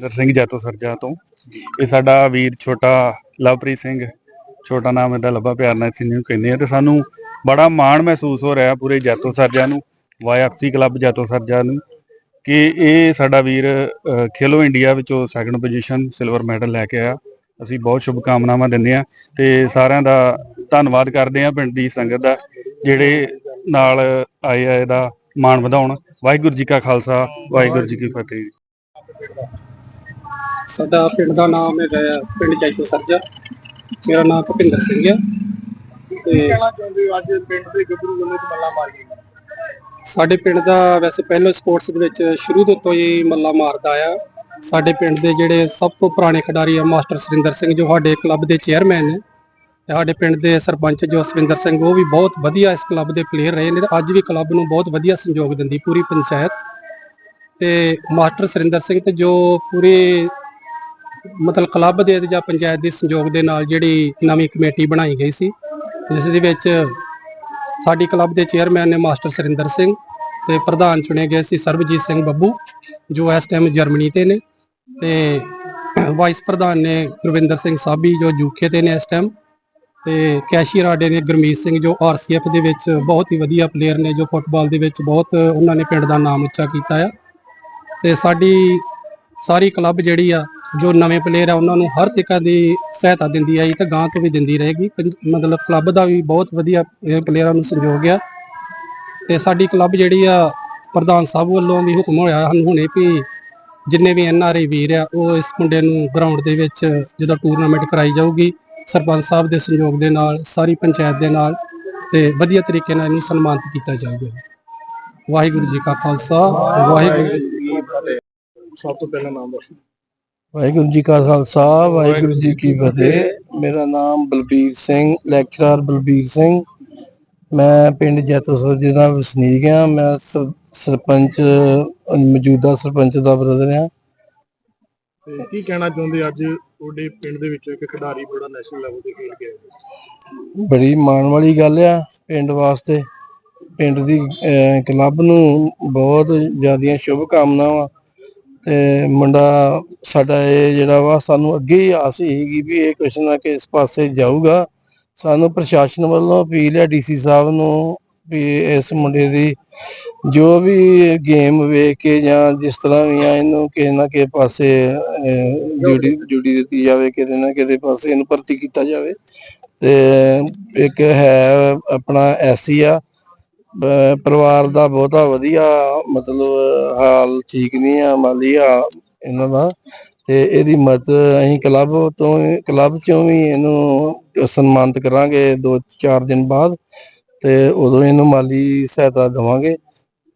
ਦਰ ਸਿੰਘ ਜੈਤੋ ਸਰਜਾ ਤੋਂ। ਇਹ ਸਾਡਾ ਵੀਰ ਛੋਟਾ ਲਵਪ੍ਰੀਤ ਸਿੰਘ, ਛੋਟਾ ਨਾਮ ਇਹਦਾ ਲੱਭਾ ਪਿਆਰ ਨਾਲ ਅਸੀਂ ਇਹਨੂੰ ਕਹਿੰਦੇ ਆ ਤੇ ਸਾਨੂੰ ਬੜਾ ਮਾਣ ਮਹਿਸੂਸ ਹੋ ਰਿਹਾ ਪੂਰੇ ਜੈਤੋ ਸਰਜਾ ਨੂੰ ਵਾਈਐਫਸੀ ਕਲੱਬ ਜੈਤੋ ਸਰਜਾ ਨੂੰ, ਕਿ ਇਹ ਸਾਡਾ ਵੀਰ ਖੇਲੋ ਇੰਡੀਆ ਵਿੱਚੋਂ ਸੈਕੰਡ ਪੋਜੀਸ਼ਨ ਸਿਲਵਰ ਮੈਡਲ ਲੈ ਕੇ ਆਇਆ। ਅਸੀਂ ਬਹੁਤ ਸ਼ੁਭ ਕਾਮਨਾਵਾਂ ਦਿੰਦੇ ਆ ਤੇ ਸਾਰਿਆਂ ਦਾ ਧੰਨਵਾਦ ਕਰਦੇ ਆ ਪਿੰਡ ਦੀ ਸੰਗਤ ਦਾ, ਜਿਹੜੇ ਨਾਲ ਆਏ ਆ ਇਹਦਾ ਮਾਣ ਵਧਾਉਣ। ਵਾਹਿਗੁਰੂ ਜੀ ਕਾ ਖਾਲਸਾ, ਵਾਹਿਗੁਰੂ ਜੀ ਕੀ ਫਤਿਹ। ਸਾਡਾ ਪਿੰਡ ਦਾ ਨਾਮ ਹੈਗਾ ਆ ਪਿੰਡ ਜੈਤੋ ਸਰਜਾ। ਮੇਰਾ ਨਾਮ ਭੁਪਿੰਦਰ ਸਿੰਘ ਹੈ ਤੇ ਅੱਜ ਪਿੰਡ ਦੇ ਗੱਭਰੂ ਵੱਲੋਂ ਮੱਲਾ ਮਾਰ ਗਈ। ਸਾਡੇ ਪਿੰਡ ਦਾ ਵੈਸੇ ਪਹਿਲਾਂ ਸਪੋਰਟਸ ਦੇ ਵਿੱਚ ਸ਼ੁਰੂ ਤੋਂ ਹੀ ਮੱਲਾ ਮਾਰਦਾ ਆ। ਸਾਡੇ ਪਿੰਡ ਦੇ ਜਿਹੜੇ ਸਭ ਤੋਂ ਪੁਰਾਣੇ ਖਿਡਾਰੀ ਆ ਮਾਸਟਰ ਸੁਰਿੰਦਰ ਸਿੰਘ ਜੋ ਸਾਡੇ ਕਲੱਬ ਦੇ ਚੇਅਰਮੈਨ ਨੇ ਤੇ ਸਾਡੇ ਪਿੰਡ ਦੇ ਸਰਪੰਚ ਜੋ ਸਵਿੰਦਰ ਸਿੰਘ ਉਹ ਵੀ ਬਹੁਤ ਵਧੀਆ ਇਸ ਕਲੱਬ ਦੇ ਪਲੇਅਰ ਰਹੇ ਨੇ ਤੇ ਅੱਜ ਵੀ ਕਲੱਬ ਨੂੰ ਬਹੁਤ ਵਧੀਆ ਸਹਿਯੋਗ ਦਿੰਦੀ ਪੂਰੀ ਪੰਚਾਇਤ। ਤੇ ਮਾਸਟਰ ਸੁਰਿੰਦਰ ਸਿੰਘ ਤੇ ਜੋ ਪੂਰੇ ਮਤਲਬ ਕਲੱਬ ਦੇ ਜਾਂ ਪੰਚਾਇਤ ਦੇ ਸੰਯੋਗ ਦੇ ਨਾਲ ਜਿਹੜੀ ਨਵੀਂ ਕਮੇਟੀ ਬਣਾਈ ਗਈ ਸੀ, ਜਿਸ ਦੇ ਵਿੱਚ ਸਾਡੀ ਕਲੱਬ ਦੇ ਚੇਅਰਮੈਨ ਨੇ ਮਾਸਟਰ ਸੁਰਿੰਦਰ ਸਿੰਘ ਤੇ ਪ੍ਰਧਾਨ ਚੁਣੇ ਗਏ ਸੀ ਸਰਬਜੀਤ ਸਿੰਘ ਬੱਬੂ, ਜੋ ਇਸ ਟਾਈਮ ਜਰਮਨੀ ਤੇ ਨੇ ਤੇ ਵਾਈਸ ਪ੍ਰਧਾਨ ਨੇ ਗੁਰਵਿੰਦਰ ਸਿੰਘ ਸਾਬੀ, ਜੋ ਯੂਕੇ ਤੇ ਨੇ ਇਸ ਟਾਈਮ ਤੇ ਕੈਸ਼ੀਅਰ ਆਡੇ ਨੇ ਗੁਰਮੀਤ ਸਿੰਘ, ਜੋ ਆਰਸੀਐਫ ਦੇ ਵਿੱਚ ਬਹੁਤ ਹੀ ਵਧੀਆ ਪਲੇਅਰ ਨੇ, ਜੋ ਫੁੱਟਬਾਲ ਦੇ ਵਿੱਚ ਬਹੁਤ ਉਹਨਾਂ ਨੇ ਪਿੰਡ ਦਾ ਨਾਮ ਉੱਚਾ ਕੀਤਾ ਆ। ਤੇ ਸਾਡੀ ਸਾਰੀ ਕਲੱਬ ਜਿਹੜੀ ਆ ਜੋ ਨਵੇਂ ਪਲੇਅਰ ਆ, ਉਹਨਾਂ ਨੂੰ ਹਰ ਤਰੀਕਾ ਦੀ ਸਹਾਇਤਾ ਦਿੰਦੀ ਆਈ ਤੇ ਗਾਂ ਤੋਂ ਵੀ ਦਿੰਦੀ ਰਹੇਗੀ। ਪੰਜ- ਮਤਲਬ ਕਲੱਬ ਦਾ ਵੀ ਬਹੁਤ ਵਧੀਆ, ਇਹ ਪਲੇਅਰਾਂ ਨੂੰ ਸੰਯੋਗ ਆ। ਤੇ ਸਾਡੀ ਕਲੱਬ ਜਿਹੜੀ ਆ, ਪ੍ਰਧਾਨ ਸਾਹਿਬ ਵੱਲੋਂ ਵੀ ਹੁਕਮ ਹੋਇਆ ਸਾਨੂੰ ਹੁਣੇ ਵੀ ਜਿੰਨੇ ਵੀ ਐਨਆਰਆਈ ਵੀਰ ਆ, ਉਹ ਇਸ ਮੁੰਡੇ ਨੂੰ ਗਰਾਊਂਡ ਦੇ ਵਿੱਚ ਜਦੋਂ ਟੂਰਨਾਮੈਂਟ ਕਰਾਈ ਜਾਊਗੀ, ਸਰਪੰਚ ਸਾਹਿਬ ਦੇ ਸਹਿਯੋਗ ਦੇ ਨਾਲ, ਸਾਰੀ ਪੰਚਾਇਤ ਦੇ ਨਾਲ ਤੇ ਵਧੀਆ ਤਰੀਕੇ ਨਾਲ ਇਹਨੂੰ ਸਨਮਾਨਿਤ ਕੀਤਾ ਜਾਊਗਾ। ਵਾਹਿਗੁਰੂ ਜੀ ਕਾ ਖਾਲਸਾ, ਵਾਹਿਗੁਰੂ ਜੀ ਕੀ ਫਤਿਹ। ਸਭ ਤੋਂ ਪਹਿਲਾਂ ਨਾਮ ਦੱਸੋ। ਵਾਹਿਗੁਰੂ ਜੀ ਕਾ ਖਾਲਸਾ ਵਾਹਿਗੁਰੂ ਜੀ ਕੀ ਫਤਿਹ। ਮੇਰਾ ਨਾਮ ਬਲਬੀਰ ਸਿੰਘ ਲੈਕਚਰਰ ਬਲਬੀਰ ਸਿੰਘ। ਮੈਂ ਪਿੰਡ ਜੈਤੋਸਰ ਦਾ ਵਸਨੀਕ ਹਾਂ। ਮੈਂ ਸਰ- ਸਰਪੰਚ ਮੌਜੂਦਾ ਸਰਪੰਚ ਦਾ ਬ੍ਰਦਰ ਹਾਂ। ਤੇ ਕੀ ਕਹਿਣਾ ਚਾਹੁੰਦੇ ਅੱਜ ਤੁਹਾਡੇ ਪਿੰਡ ਦੇ ਵਿੱਚ ਇੱਕ ਖਿਡਾਰੀ ਬੜਾ ਨੈਸ਼ਨਲ ਲੈਵਲ ਤੇ ਖੇਡ ਗਿਆ ਬੜੀ ਮਾਣ ਵਾਲੀ ਗੱਲ ਆ ਪਿੰਡ ਵਾਸਤੇ। ਪਿੰਡ ਦੀ ਕਲੱਬ ਨੂੰ ਬਹੁਤ ਜ਼ਿਆਦੀਆਂ ਸ਼ੁਭ ਕਾਮਨਾਵਾਂ ਤੇ ਮੁੰਡਾ ਸਾਡਾ ਇਹ ਜਿਹੜਾ ਵਾ, ਸਾਨੂੰ ਅੱਗੇ ਹੀ ਆਸ ਸੀਗੀ ਵੀ ਇਹ ਕੁਛ ਨਾ ਕਿਸ ਪਾਸੇ ਜਾਊਗਾ। ਸਾਨੂੰ ਪ੍ਰਸ਼ਾਸਨ ਵੱਲੋਂ ਅਪੀਲ ਹੈ ਡੀਸੀ ਸਾਹਿਬ ਨੂੰ ਵੀ ਇਸ ਮੁੰਡੇ ਦੀ ਜੋ ਵੀ ਗੇਮ ਵੇਖ ਕੇ ਜਾਂ ਜਿਸ ਤਰ੍ਹਾਂ ਵੀ ਆ, ਇਹਨੂੰ ਕਿਸੇ ਨਾ ਕਿਸੇ ਪਾਸੇ ਡਿਊਟੀ ਡਿਊਟੀ ਦਿੱਤੀ ਜਾਵੇ, ਕਿਤੇ ਨਾ ਕਿਤੇ ਪਾਸੇ ਇਹਨੂੰ ਭਰਤੀ ਕੀਤਾ ਜਾਵੇ। ਤੇ ਇੱਕ ਹੈ ਆਪਣਾ ਐਸੀ ਆ ਪਰਿਵਾਰ ਦਾ ਬਹੁਤਾ ਵਧੀਆ ਮਤਲਬ ਹਾਲ ਠੀਕ ਨਹੀਂ ਆ, ਮਾਲੀ ਆ ਇਹਨਾਂ ਦਾ। ਤੇ ਇਹਦੀ ਮਦਦ ਅਸੀਂ ਕਲੱਬ ਤੋਂ ਕਲੱਬ ਚੋਂ ਵੀ ਇਹਨੂੰ ਸਨਮਾਨਿਤ ਕਰਾਂਗੇ ਦੋ, ਚਾਰ ਦਿਨ ਬਾਅਦ ਤੇ ਉਦੋਂ ਇਹਨੂੰ ਮਾਲੀ ਸਹਾਇਤਾ ਦੇਵਾਂਗੇ।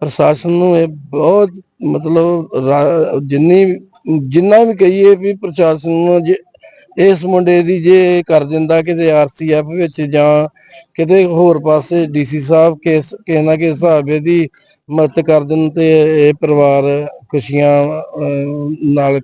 ਪ੍ਰਸ਼ਾਸਨ ਨੂੰ ਇਹ ਬਹੁਤ ਮਤਲਬ ਰਾ- ਜਿੰਨੀ, ਜਿੰਨਾ ਵੀ ਕਹੀਏ ਵੀ ਪ੍ਰਸ਼ਾਸਨ ਨੂੰ ਜੇ ਇਸ ਮੁੰਡੇ ਦੀ ਜੇ ਕਰ ਦਿੰਦਾ ਕਿਤੇ ਆਰਸੀਐਫ ਵਿੱਚ ਜਾਂ ਕਿਤੇ ਹੋਰ ਪਾਸੇ ਡੀਸੀ ਸਾਹਿਬ ਕਿਸ ਕਿਸੇ ਨਾ ਕਿਸੇ ਹਿਸਾਬ ਇਹਦੀ ਮਦਦ ਕਰ ਦੇਣ ਤੇ ਇਹ ਪਰਿਵਾਰ ਖੁਸ਼ੀਆਂ ਨਾਲ